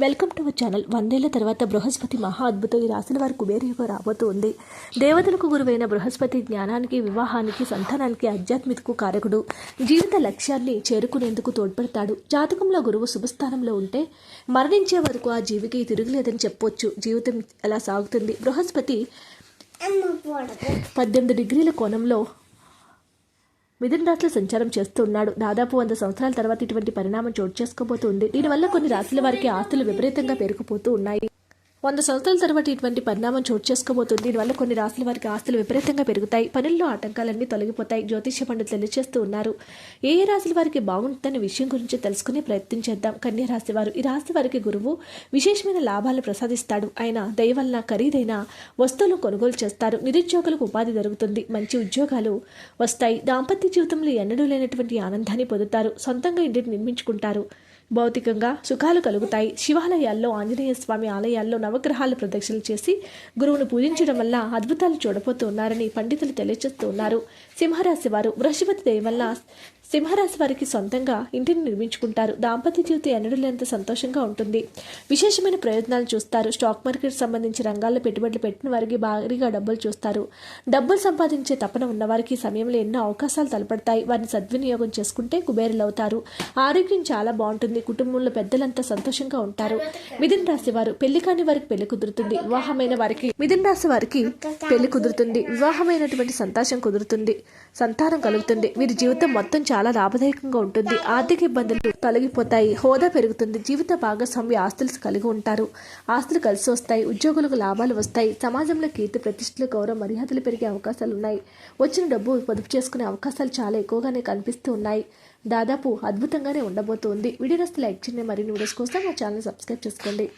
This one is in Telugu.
Welcome to our channel. వందేళ్ళ తర్వాత బృహస్పతి మహా అద్భుతం. ఈ రాసిన వారి కుబేరయుగ రాబోతుంది. దేవతలకు గురువైన బృహస్పతి జ్ఞానానికి వివాహానికి సంతానానికి ఆధ్యాత్మికకు కారకుడు. జీవిత లక్ష్యాన్ని చేరుకునేందుకు తోడ్పడతాడు. జాతకంలో గురువు శుభస్థానంలో ఉంటే మరణించే వరకు ఆ జీవికి తిరుగులేదని చెప్పొచ్చు. జీవితం ఎలా సాగుతుంది? బృహస్పతి పద్దెనిమిది డిగ్రీల కోణంలో మిథున రాశిలో సంచారం చేస్తున్నాడు దాదాపు వంద సంవత్సరాల తర్వాత ఇటువంటి పరిణామం చోటు చేసుకోబోతుంది దీనివల్ల కొన్ని రాశుల వారికి ఆస్తులు విపరీతంగా పెరిగిపోతూ ఉన్నాయి. వంద సంవత్సరాల తర్వాత ఇటువంటి పరిణామం చోటు చేసుకోబోతుంది. దీనివల్ల కొన్ని రాశుల వారికి ఆస్తులు విపరీతంగా పెరుగుతాయి. పనుల్లో ఆటంకాలన్నీ తొలగిపోతాయి. జ్యోతిష్య పండితులు తెలియజేస్తూ ఉన్నారు. ఏ ఏ రాశుల వారికి బాగుంటుందనే విషయం గురించి తెలుసుకునే ప్రయత్నం చేద్దాం. కన్యా రాశి వారు ఈ రాశి వారికి గురువు విశేషమైన లాభాలు ప్రసాదిస్తాడు. ఆయన దయవల్ల ఖరీదైన వస్తువులు కొనుగోలు చేస్తారు. నిరుద్యోగులకు ఉపాధి దొరుకుతుంది. మంచి ఉద్యోగాలు వస్తాయి. దాంపత్య జీవితంలో ఎన్నడూ లేనటువంటి ఆనందాన్ని పొందుతారు. సొంతంగా ఇంటిని నిర్మించుకుంటారు. భౌతికంగా సుఖాలు కలుగుతాయి. శివాలయాల్లో ఆంజనేయ స్వామి ఆలయాల్లో నవగ్రహాలు ప్రదక్షిణలు చేసి గురువును పూజించడం వల్ల అద్భుతాలు చూడబోతున్నారని పండితులు తెలియజేస్తున్నారు. సింహరాశి వారు బృహస్పతి దేవి వల్ల సింహరాశి వారికి సొంతంగా ఇంటిని నిర్మించుకుంటారు. దాంపత్య జీవితం ఎన్నడూ లేనంత సంతోషంగా ఉంటుంది. విశేషమైన ప్రయోజనాలు చూస్తారు. స్టాక్ మార్కెట్ సంబంధించి రంగాల్లో పెట్టుబడులు పెట్టిన వారికి భారీగా డబ్బులు చూస్తారు. డబ్బులు సంపాదించే తపన ఉన్నవారికి సమయంలో ఎన్నో అవకాశాలు తలపడతాయి. వారిని సద్వినియోగం చేసుకుంటే కుబేరులు అవుతారు ఆరోగ్యం చాలా బాగుంటుంది. కుటుంబంలో పెద్దలంతా సంతోషంగా ఉంటారు. మిథున రాశి వారు పెళ్ళి కాని వారికి పెళ్ళి కుదురుతుంది. వివాహమైన వారికి మిథున రాశి వారికి పెళ్ళి కుదురుతుంది. వివాహమైనటువంటి సంతోషం కుదురుతుంది. సంతానం కలుగుతుంది. వీరి జీవితం మొత్తం చాలా లాభదాయకంగా ఉంటుంది. ఆర్థిక ఇబ్బందులు తొలగిపోతాయి. హోదా పెరుగుతుంది. జీవిత భాగస్వామి ఆస్తులు కలిగి ఉంటారు. ఆస్తులు కలిసి వస్తాయి. ఉద్యోగులకు లాభాలు వస్తాయి. సమాజంలో కీర్తి ప్రతిష్టలు గౌరవ మర్యాదలు పెరిగే అవకాశాలు ఉన్నాయి. వచ్చిన డబ్బు పొదుపు చేసుకునే అవకాశాలు చాలా ఎక్కువగానే కనిపిస్తూ ఉన్నాయి. దాదాపు అద్భుతంగానే ఉండబోతుంది. వీడియో నస్తే లైక్ చేయండి. మరిన్ని వీడియోస్ కోసం మా ఛానల్ సబ్స్క్రైబ్ చేసుకోండి.